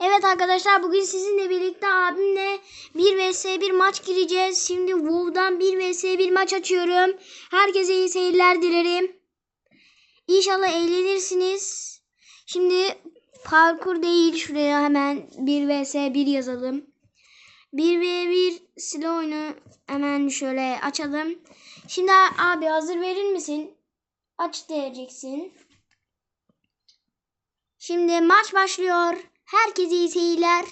Evet arkadaşlar bugün sizinle birlikte abimle 1 vs 1 maç gireceğiz. Şimdi WoW'dan 1 vs 1 maç açıyorum. Herkese iyi seyirler dilerim. İnşallah eğlenirsiniz. Şimdi parkur değil şuraya hemen 1 vs 1 yazalım. 1 v 1 silah oyunu hemen şöyle açalım. Şimdi abi hazır verir misin? Aç diyeceksin. Şimdi maç başlıyor. Herkese iyi seyirler.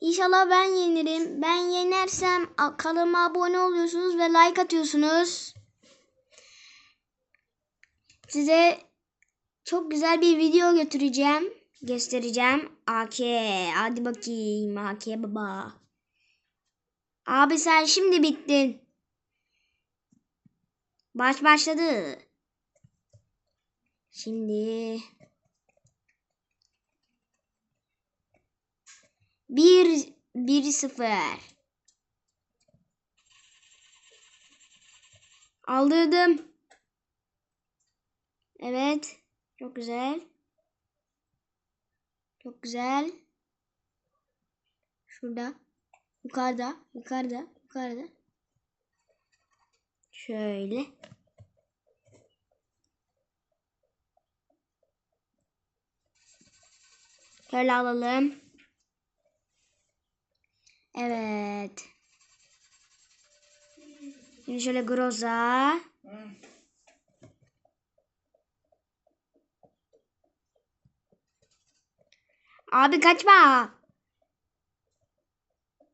İnşallah ben yenirim. Ben yenersem kanalıma abone oluyorsunuz ve like atıyorsunuz. Size çok güzel bir video götüreceğim. Göstereceğim. AK. Hadi bakayım. AK baba. Abi sen şimdi bittin. Baş başladı. Şimdi bir bir sıfır. Aldırdım. Evet. Çok güzel. Çok güzel. Şurada. Yukarıda. Yukarıda. Yukarıda. Şöyle. Şöyle alalım. Evet. Şimdi şöyle groza. Abi kaçma.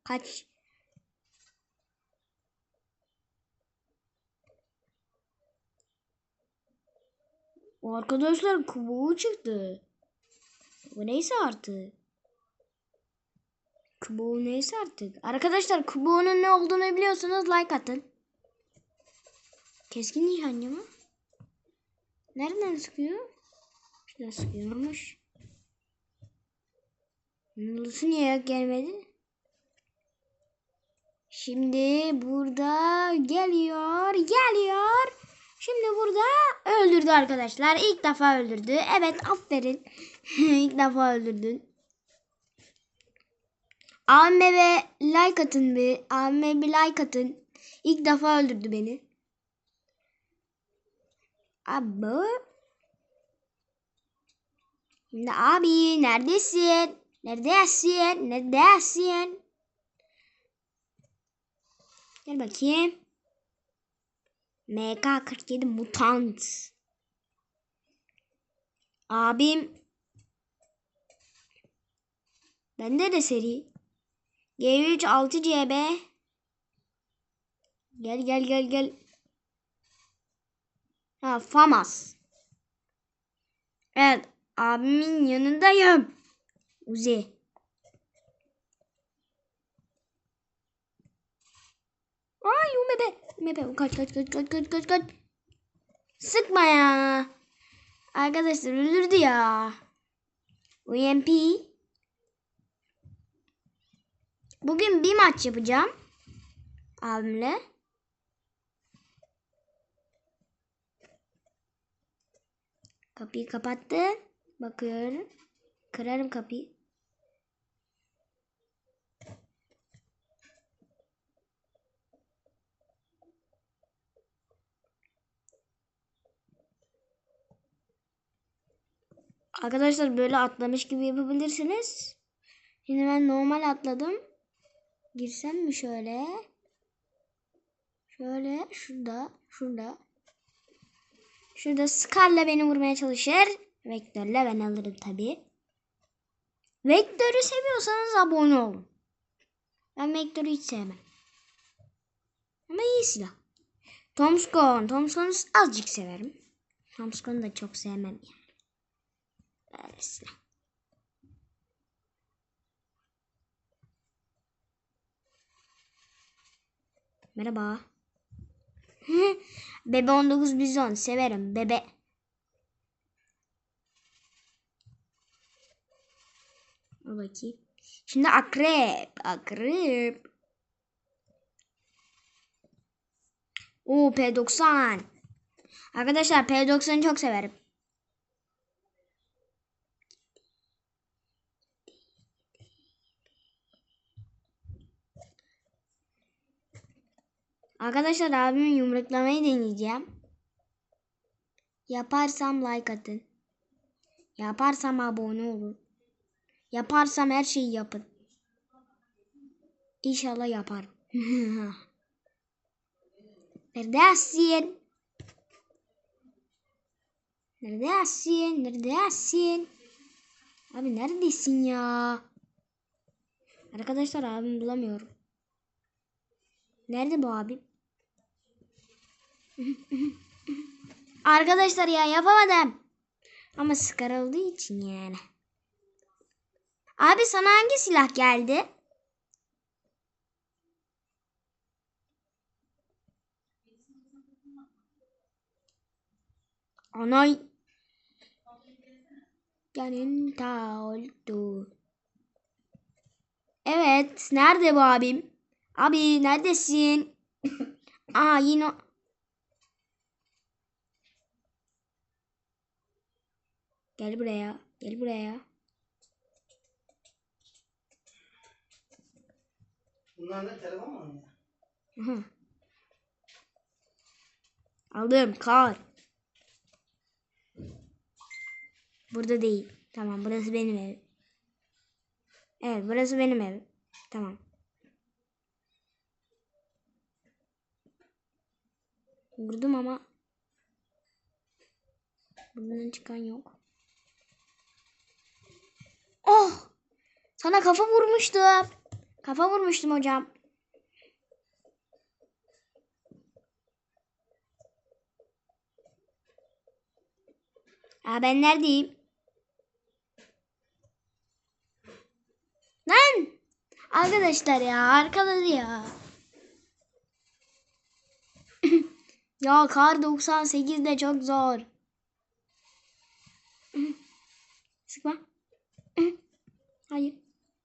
Kaç. Arkadaşlar kubuğu çıktı. Bu neyse artık. Kubuğu neyse artık. Arkadaşlar kubuğunun ne olduğunu biliyorsanız like atın. Keskin nişancı mı? Nereden sıkıyor? Şuradan sıkıyormuş. Nasıl niye gelmedi? Şimdi burada geliyor, geliyor. Şimdi burada öldürdü arkadaşlar. İlk defa öldürdü. Evet aferin. İlk defa öldürdün. Abime ve like atın bir. Abime bir like atın. İlk defa öldürdü beni. Abi. Şimdi abi neredesin? Neredesin? Neredesin? Gel bakayım. MK47 mutant. Abim. Bende de seri. G3 6 CB. Gel gel gel gel. Ha Famas. Evet abimin yanındayım. Uzi. Ay umebe. Umebe. Kaç kaç kaç kaç kaç kaç kaç. Sıkma ya. Arkadaşlar öldürdü ya. UMP. Bugün bir maç yapacağım. Abimle. Kapıyı kapattı. Bakıyorum. Kırarım kapıyı. Arkadaşlar böyle atlamış gibi yapabilirsiniz. Şimdi ben normal atladım. Girsem mi şöyle? Şöyle şurada, şurada. Şurada Scar'la beni vurmaya çalışır. Vektörle ben alırım tabi. Vektörü seviyorsanız abone olun. Ben Vektörü hiç sevmem. Ama iyi silah. Tomskon. Tomskon'u azıcık severim. Tomskon'u da çok sevmem yani. Böyle silah. Merhaba. Bebe 19 bizon severim. Bebe. Bakayım. Şimdi akrep. Akrep. Oo P90. Arkadaşlar P90'ı çok severim. Arkadaşlar abimi yumruklamayı deneyeceğim. Yaparsam like atın. Yaparsam abone olun. Yaparsam her şeyi yapın. İnşallah yaparım. Neredesin? Neredesin? Neredesin? Abi neredesin ya? Arkadaşlar abimi bulamıyorum. Nerede bu abim? Arkadaşlar ya yapamadım. Ama sıkar olduğu için yani. Abi sana hangi silah geldi? Anay. Yanında oldu. Evet. Nerede bu abim? Abi neredesin? Aa yine... Gel buraya. Gel buraya. Bunlar ne telefon mu oynuyor? Aha. Aldım. Kar. Burada değil. Tamam burası benim evim. Evet burası benim evim. Tamam. Vurdum ama buradan çıkan yok. Oh! Sana kafa vurmuştum. Kafa vurmuştum hocam. Aa ben neredeyim? Lan! Arkadaşlar ya arkadaş ya. ya kar 98 de çok zor. Sıkma. Hayır.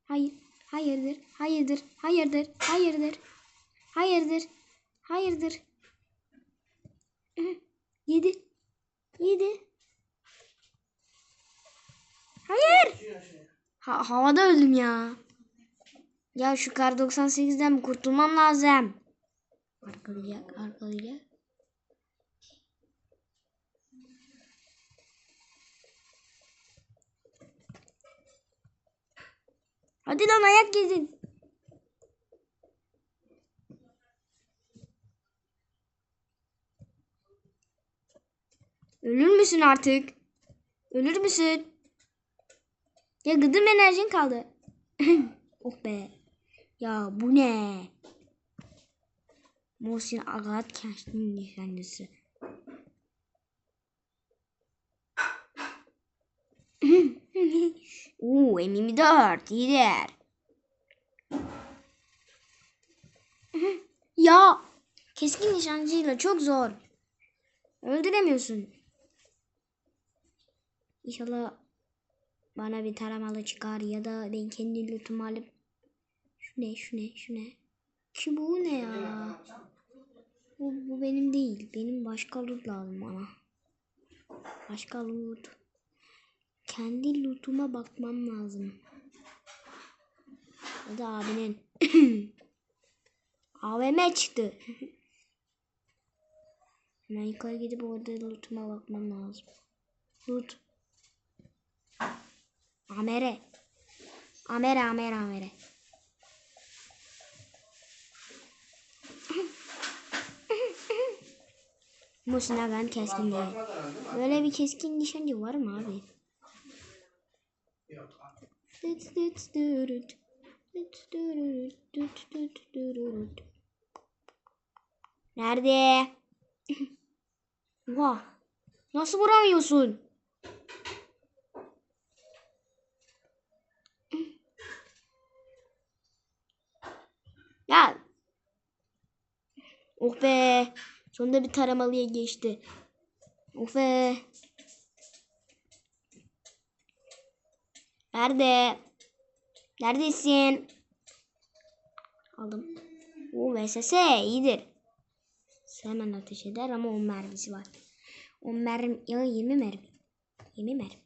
Hayır. Hayırdır. Hayırdır. Hayırdır. Hayırdır. Hayırdır. Hayırdır. Yedi. Yedi. Hayır. Ha, havada öldüm ya. Ya şu kar 98'den kurtulmam lazım. Arkalayacak, arkalayacak. Hadi lan ayak gezin. Ölür müsün artık? Ölür müsün? Ya gıdım enerjin kaldı. oh be. Ya bu ne? Muhsin Agat Kençli'nin nişanlısı. Oo M24 iyidir. ya keskin nişancıyla çok zor. Öldüremiyorsun. İnşallah bana bir taramalı çıkar ya da ben kendi lootumu alıp şu ne şu ne şu ne ki bu ne ya bu, bu benim değil benim başka loot lazım bana başka loot kendi lootuma bakmam lazım ya da abinin AVM çıktı hemen yukarı gidip orada lootuma bakmam lazım loot Amere. Amere, amere, amere. Muhsin ben değil mi? Böyle bir keskin nişancı var mı abi? Nerede? Vah. Nasıl vuramıyorsun? Ya. Oh be. Sonunda bir taramalıya geçti. Oh be. Nerede? Neredesin? Aldım. O VSS iyidir. Hemen ateş eder ama 10 mermisi var. 10 mermi, ya 20 mermi. 20 mermi.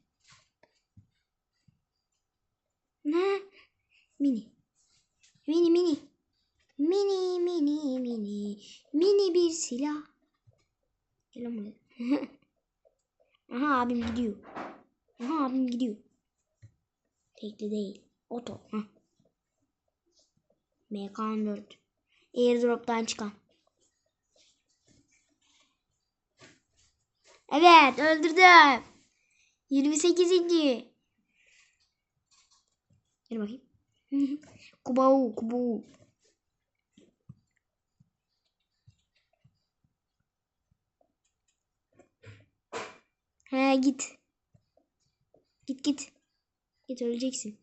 Ne? Mini. Mini mini. Mini mini mini mini bir silah. Gel buraya. Aha abim gidiyor. Aha abim gidiyor. Tekli değil. Oto. Hah. MK14. Airdrop'tan çıkan. Evet öldürdüm. 28. Gel bakayım. Kubau, kubau. He git. Git git. Git öleceksin.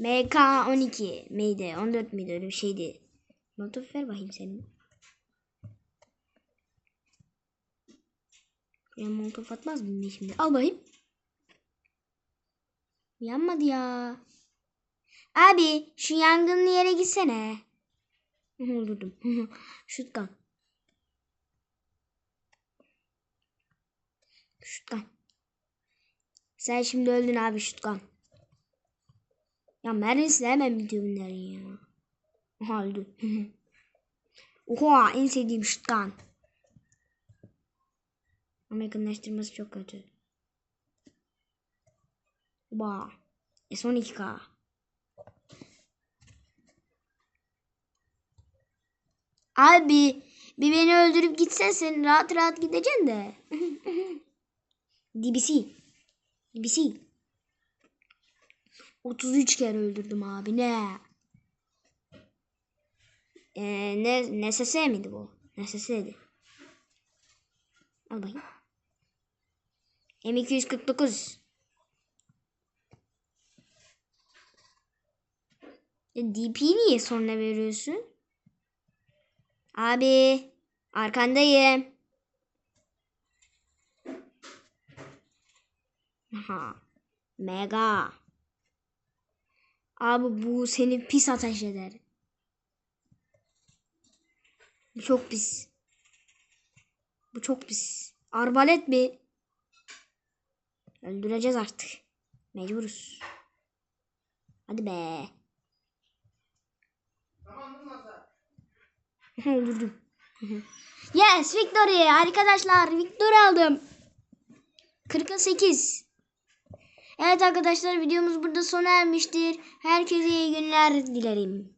MK12 miydi? 14 miydi? Öyle bir şeydi. Molotof ver bakayım senin. Ya molotof atmaz mı şimdi? Al bakayım. Yanmadı ya. Abi şu yangınlı yere gitsene. Öldürdüm. Şutkan. Şutkan. Sen şimdi öldün abi şutkan. Ya mermisi hemen bitiyor ya. Aha öldü. Oha en sevdiğim şutkan. Ama çok kötü. Oba. S12K. Abi bir beni öldürüp gitsen sen rahat rahat gideceksin de. DBC. DBC. 33 kere öldürdüm abi ne? Ee, ne NSS miydi bu? NSS'ydi. Al bakayım. M249. Ya DP niye sonra veriyorsun? Abi arkandayım. Aha. Mega. Abi bu seni pis ateş eder. Bu çok pis. Bu çok pis. Arbalet mi? Öldüreceğiz artık. Mecburuz. Hadi be. Öldürdüm. yes victory arkadaşlar victory aldım. 48. Evet arkadaşlar videomuz burada sona ermiştir. Herkese iyi günler dilerim.